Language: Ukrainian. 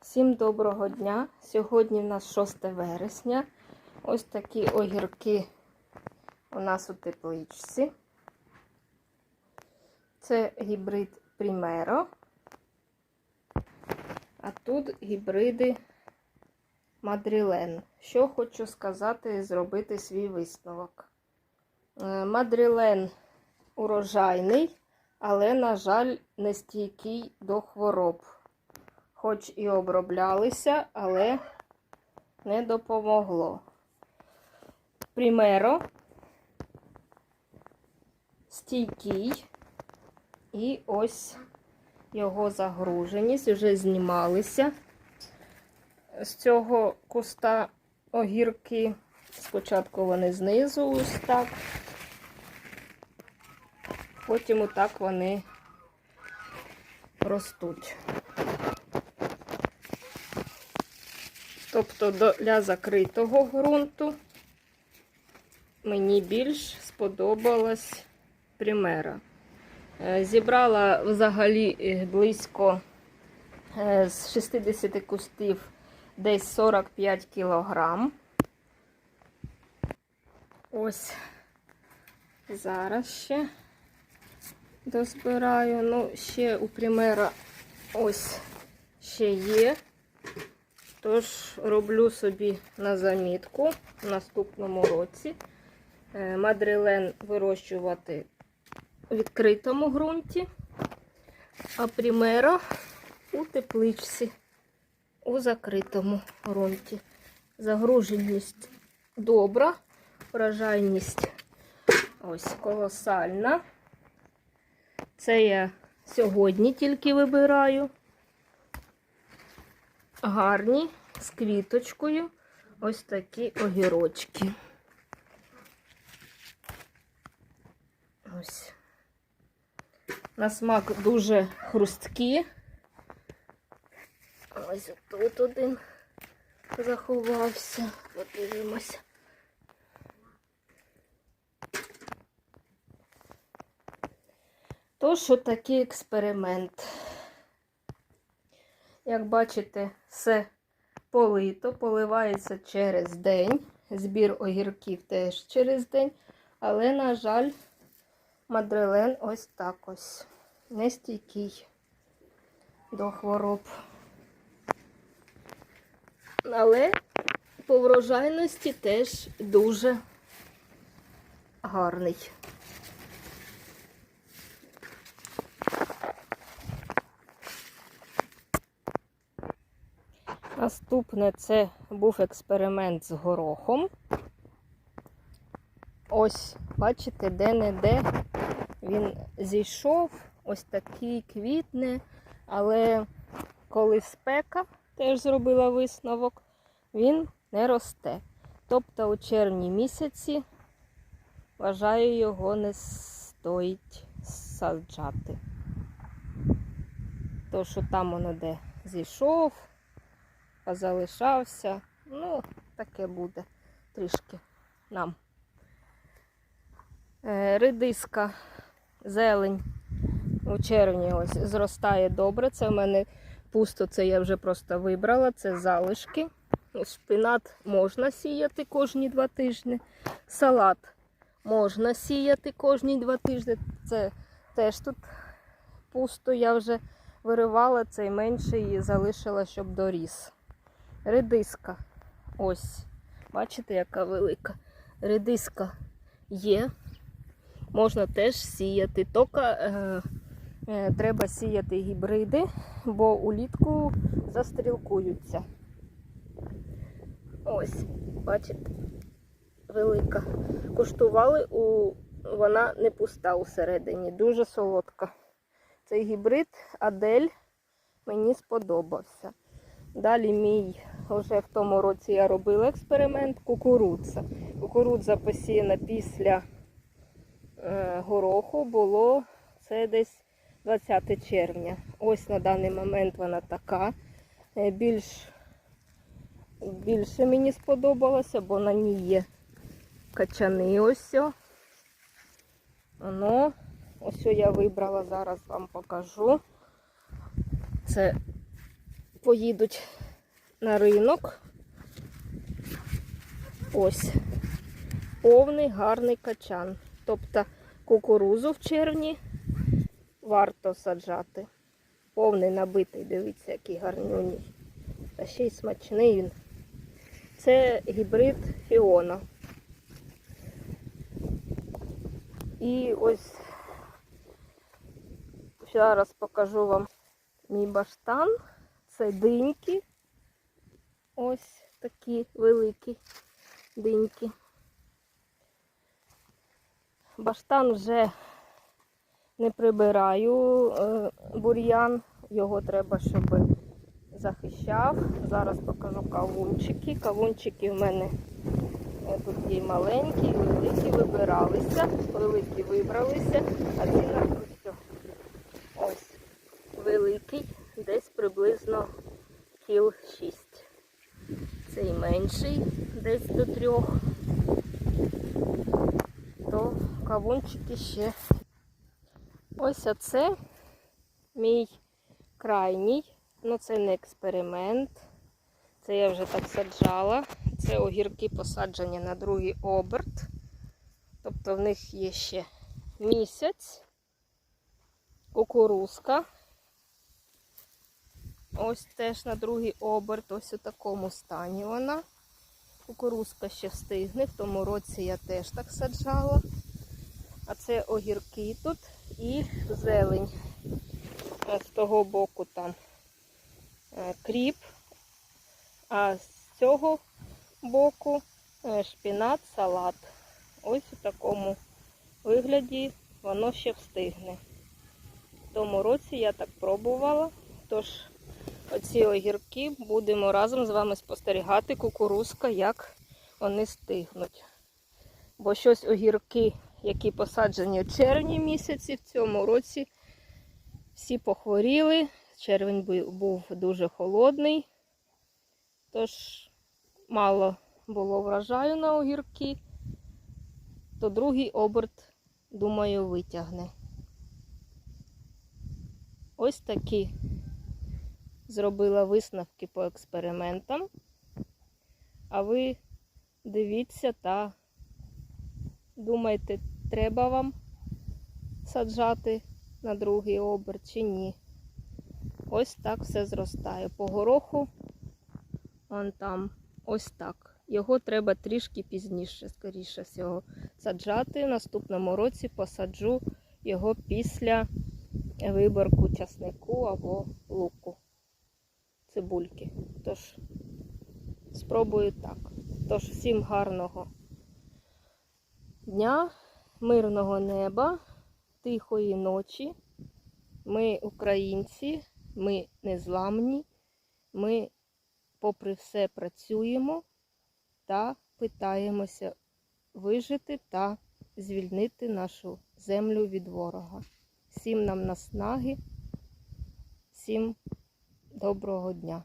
Всім доброго дня! Сьогодні в нас 6 вересня. Ось такі огірки у нас у тепличці. Це гібрид Primero. А тут гібриди Мадрілен. Що хочу сказати і зробити свій висновок. Мадрілен урожайний, але, на жаль, не стійкий до хвороб. Хоч і оброблялися, але не допомогло. Примеро стійкий. І ось його загруженість вже знімалися з цього куста огірки. Спочатку вони знизу ось так. Потім отак вони ростуть. Тобто для закритого ґрунту мені більш сподобалась примера. Е, Зібрала взагалі е, близько е, з 60 кустів десь 45 кілограм. Ось зараз ще дозбираю. Ну, ще у примера ось ще є. Тож роблю собі на замітку в наступному році е, мадрилен вирощувати у відкритому ґрунті, а примеро у тепличці у закритому ґрунті. Загруженість добра, вражайність ось колосальна. Це я сьогодні тільки вибираю гарні з квіточкою ось такі огірочки. Ось. На смак дуже хрусткі. Ось тут один заховався. Подивимося. Тож, отакий експеримент. Як бачите, все полито, поливається через день. Збір огірків теж через день. Але, на жаль, мадрилен ось так ось. Нестійкий до хвороб. Але по врожайності теж дуже гарний. Наступне це був експеримент з горохом. Ось, бачите, де-не-де він зійшов, ось такий квітне, але коли спека, теж зробила висновок, він не росте. Тобто у червні місяці, вважаю, його не стоїть саджати. То, що там воно де зійшов залишався. Ну, таке буде трішки нам. Е, редиска, зелень у червні ось зростає добре. Це в мене пусто, це я вже просто вибрала, це залишки. Шпинат можна сіяти кожні два тижні. Салат можна сіяти кожні два тижні. Це теж тут пусто, я вже виривала цей менший і залишила, щоб доріс. Редиска. Ось. Бачите, яка велика. Редиска є. Можна теж сіяти. Тільки е, е, треба сіяти гібриди, бо улітку застрілкуються. Ось, бачите, велика. Куштували, у... вона не пуста усередині, дуже солодка. Цей гібрид Адель мені сподобався. Далі мій, вже в тому році я робила експеримент кукурудза. Кукурудза посіяна після е, гороху було це десь 20 червня. Ось на даний момент вона така. Е, більш, Більше мені сподобалося, бо на ній є качани ось. Воно, ось я вибрала, зараз вам покажу. Це поїдуть на ринок. Ось повний гарний качан. Тобто кукурузу в червні варто саджати. Повний набитий, дивіться, який гарнюній. Та ще й смачний він. Це гібрид Фіона. І ось зараз покажу вам мій баштан. Це диньки. Ось такі великі диньки. Баштан вже не прибираю е, бур'ян, його треба, щоб захищав. Зараз покажу кавунчики. Кавунчики в мене е, тут є маленькі, великі вибиралися, великі вибралися, а ці ось. Ось великий, десь приблизно кіл 6. Цей менший, десь до трьох. То кавунчики ще. Ось оце мій крайній. Ну, це не експеримент. Це я вже так саджала. Це огірки посаджені на другий оберт. Тобто в них є ще місяць. Кукурузка. Ось теж на другий оберт, ось у такому стані вона. Кукурузка ще встигне, в тому році я теж так саджала. А це огірки тут і зелень. З того боку там е, кріп, а з цього боку е, шпінат, салат. Ось у такому вигляді воно ще встигне. В тому році я так пробувала. Тож оці огірки будемо разом з вами спостерігати кукурузка, як вони стигнуть. Бо щось огірки, які посаджені в червні місяці, в цьому році всі похворіли. Червень був дуже холодний, тож мало було врожаю на огірки, то другий оберт, думаю, витягне. Ось такі зробила висновки по експериментам. А ви дивіться та думайте, треба вам саджати на другий оберт чи ні. Ось так все зростає. По гороху, он там, ось так. Його треба трішки пізніше, скоріше всього, саджати. В наступному році посаджу його після виборку часнику або луку, цибульки. Тож, спробую так. Тож, всім гарного дня, мирного неба, тихої ночі. Ми українці, ми незламні, ми, попри все, працюємо та питаємося вижити та звільнити нашу землю від ворога. Всім нам наснаги, всім доброго дня.